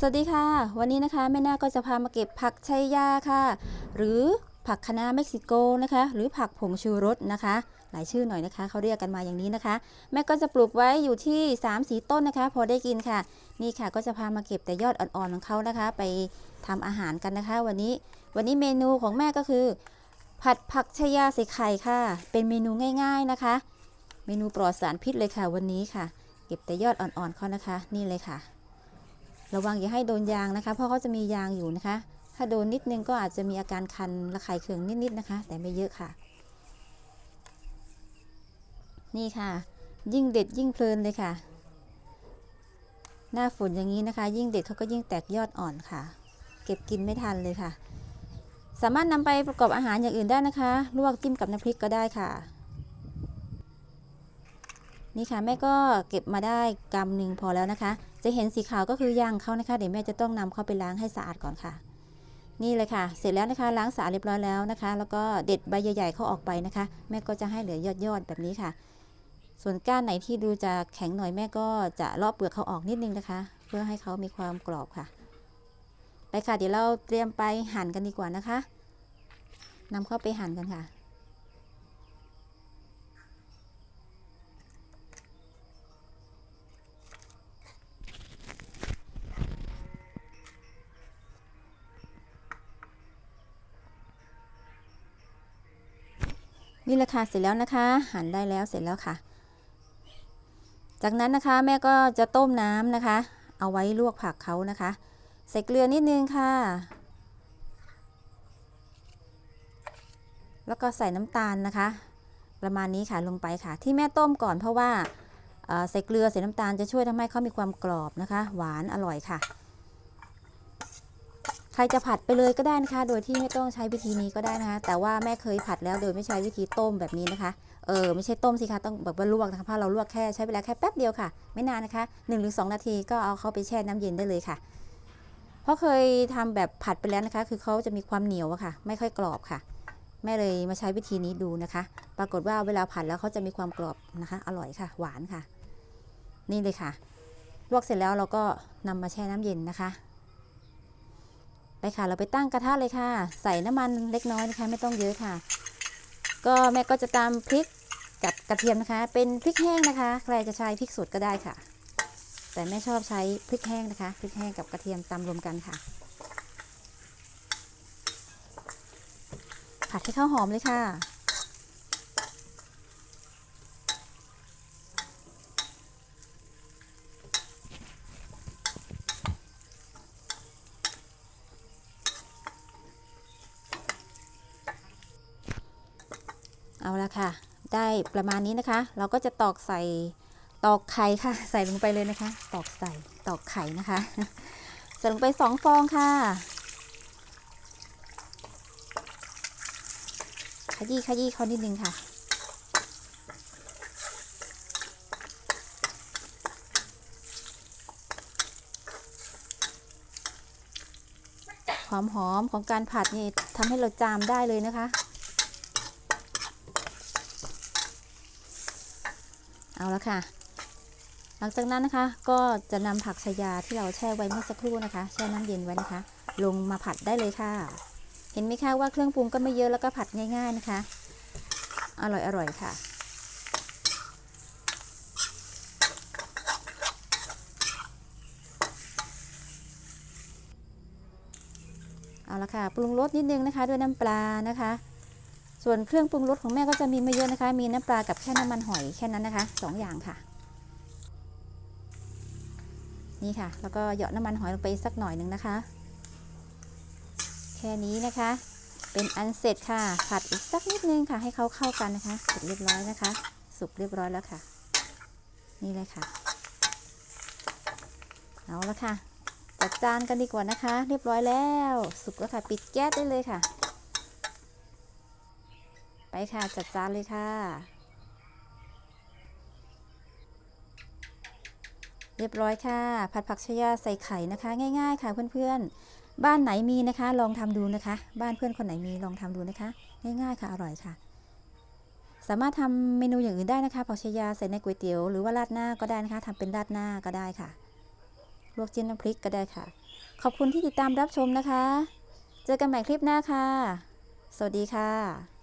สวัสดีค่ะ วันนี้นะคะแม่นาก็จะพามาเก็บผักชัยยาค่ะ หรือผักคะน้าเม็กซิโกนะคะ หรือผักผงชูรสนะคะ หลายชื่อหน่อยนะคะเขาเรียกกันมาอย่างนี้นะคะ แม่ก็จะปลูกไว้อยู่ที่3ามสีต้นนะคะ พอได้กินค่ะ นี่ค่ะก็จะพามาเก็บแต่ยอดอ่อนๆของเขานะคะ ไปทำอาหารกันนะคะ วันนี้วันนี้เมนูของแม่ก็คือ ผัดผักชายาใส่ไข่ค่ะ เป็นเมนูง่าย ๆนะคะ เมนูปลอดสารพิษเลยค่ะ วันนี้ค่ะ เก็บแต่ยอดอ่อนๆเขานะคะ นี่เลยค่ะ ระวังอย่าให้โดนยางนะคะ เพราะเขาจะมียางอยู่นะคะ ถ้าโดนนิดนึงก็อาจจะมีอาการคันระคายเคืองนิดๆนะคะ แต่ไม่เยอะค่ะ นี่ค่ะ ยิ่งเด็ดยิ่งเพลินเลยค่ะ หน้าฝนอย่างนี้นะคะ ยิ่งเด็ดเขาก็ยิ่งแตกยอดอ่อนค่ะ เก็บกินไม่ทันเลยค่ะ สามารถนำไปประกอบอาหารอย่างอื่นได้นะคะลวกจิ้มกับน้ำพริกก็ได้ค่ะนี่ค่ะแม่ก็เก็บมาได้กำหนึ่งพอแล้วนะคะ จะเห็นสีขาวก็คือยางเขานะคะ เดี๋ยวแม่จะต้องนำเข้าไปล้างให้สะอาดก่อนค่ะ นี่เลยค่ะ เสร็จแล้วนะคะ ล้างสะอาดเรียบร้อยแล้วนะคะ แล้วก็เด็ดใบใหญ่ๆเขาออกไปนะคะ แม่ก็จะให้เหลือยอดๆแบบนี้ค่ะ ส่วนก้านไหนที่ดูจะแข็งหน่อยแม่ก็จะลาะเปลือกเขาออกนิดนึงนะคะ เพื่อให้เขามีความกรอบค่ะ ไปค่ะ เดี๋ยวเราเตรียมไปหั่นกันดีกว่านะคะนำเข้าไปหั่นกันค่ะ นี่แหละค่ะเสร็จแล้วนะคะ หั่นได้แล้วเสร็จแล้วค่ะ จากนั้นนะคะแม่ก็จะต้มน้ำนะคะ เอาไว้ลวกผักเขานะคะ ใส่เกลือนิดนึงค่ะ แล้วก็ใส่น้ำตาลนะคะ ประมาณนี้ค่ะลงไปค่ะ ที่แม่ต้มก่อนเพราะว่าใส่เกลือใส่น้ำตาลจะช่วยทำให้เขามีความกรอบนะคะ หวานอร่อยค่ะ ครจะผัดไปเลยก็ได้นะคะ โดยที่ไม่ต้องใช้วิธีนี้ก็ได้นะคะ แต่ว่าแม่เคยผัดแล้วโดยไม่ใช้วิธีต้มแบบนี้นะคะ เออไม่ใช่ต้มสิคะต้องแบบว่าลวกนะคะเพราะเราลวกแค่ใช้เวลาแค่แป๊บเดียวค่ะ ไม่นานนะคะ1นหรือสนาทีก็เอาเขาไปแช่น้ำเย็นได้เลยค่ะ เพราะเคยทำแบบผัดไปแล้วนะคะ คือเขาจะมีความเหนียวอะค่ะ ไม่ค่อยกรอบค่ะแม่เลยมาใช้วิธีนี้ดูนะคะ ปรากฏว่าเวลาผัดแล้วเขาจะมีความกรอบนะคะ อร่อยค่ะ หวานค่ะ นี่เลยค่ะ ลวกเสร็จแล้วเราก็นำมาแช่น้ำเย็นนะคะ ไปค่ะ เราไปตั้งกระทะเลยค่ะ ใส่น้ำมันเล็กน้อยนะคะ ไม่ต้องเยอะค่ะ ก็แม่ก็จะตามพริกกับกระเทียมนะคะ เป็นพริกแห้งนะคะ ใครจะใช้พริกสดก็ได้ค่ะ แต่แม่ชอบใช้พริกแห้งนะคะ พริกแห้งกับกระเทียมตำรวมกันค่ะ ผัดให้ข้าวหอมเลยค่ะ เอาละค่ะ ได้ประมาณนี้นะคะ เราก็จะตอกใส่ตอกไข่ค่ะ ใส่ลงไปเลยนะคะ ตอกใส่ตอกไข่นะคะใส่ลงไปสองฟองค่ะขยี้ขยี้เขานิดนึงค่ะ ความหอมของการผัดนี่ทำให้เราจามได้เลยนะคะ เอาละค่ะ หลังจากนั้นนะคะก็จะนำผักชายาที่เราแช่ไว้เมื่อสักครู่นะคะ แช่น้ำเย็นไว้นะคะ ลงมาผัดได้เลยค่ะ เห็นไหมคะว่าเครื่องปรุงก็ไม่เยอะแล้วก็ผัดง่ายๆนะคะ อร่อยอร่อยค่ะเอาละค่ะ ปรุงรสนิดนึงนะคะ ด้วยน้ำปลานะคะ ส่วนเครื่องปรุงรสของแม่ก็จะมีไม่เยอะนะคะ มีน้ำปลากับแค่น้ำมันหอยแค่นั้นนะคะสองอย่างค่ะ นี่ค่ะ แล้วก็เหยาะน้ำมันหอยลงไปสักหน่อยหนึ่งนะคะ แค่นี้นะคะ เป็นอันเสร็จค่ะ ผัดอีกสักนิดนึงค่ะ ให้เขาเข้ากันนะคะเสร็จเรียบร้อยนะคะ สุกเรียบร้อยแล้วค่ะ นี่เลยค่ะ เอาละค่ะจัดจานกันดีกว่านะคะ เรียบร้อยแล้ว สุกแล้วค่ะ ปิดแก๊สได้เลยค่ะ ค่ะ จัดจานเลยค่ะ เรียบร้อยค่ะ ผัดผักชะยาใส่ไข่นะคะ ง่าย ๆ ค่ะเพื่อนๆ บ้านไหนมีนะคะ ลองทำดูนะคะ บ้านเพื่อนคนไหนมีลองทำดูนะคะ ง่ายๆค่ะ อร่อยค่ะ สามารถทำเมนูอย่างอื่นได้นะคะผักชะยาใส่ในก๋วยเตี๋ยวหรือว่าราดหน้าก็ได้นะคะทำเป็นราดหน้าก็ได้ค่ะลวกจิ้มน้ำพริกก็ได้ค่ะ ขอบคุณที่ติดตามรับชมนะคะ เจอกันใหม่คลิปหน้าค่ะ สวัสดีค่ะ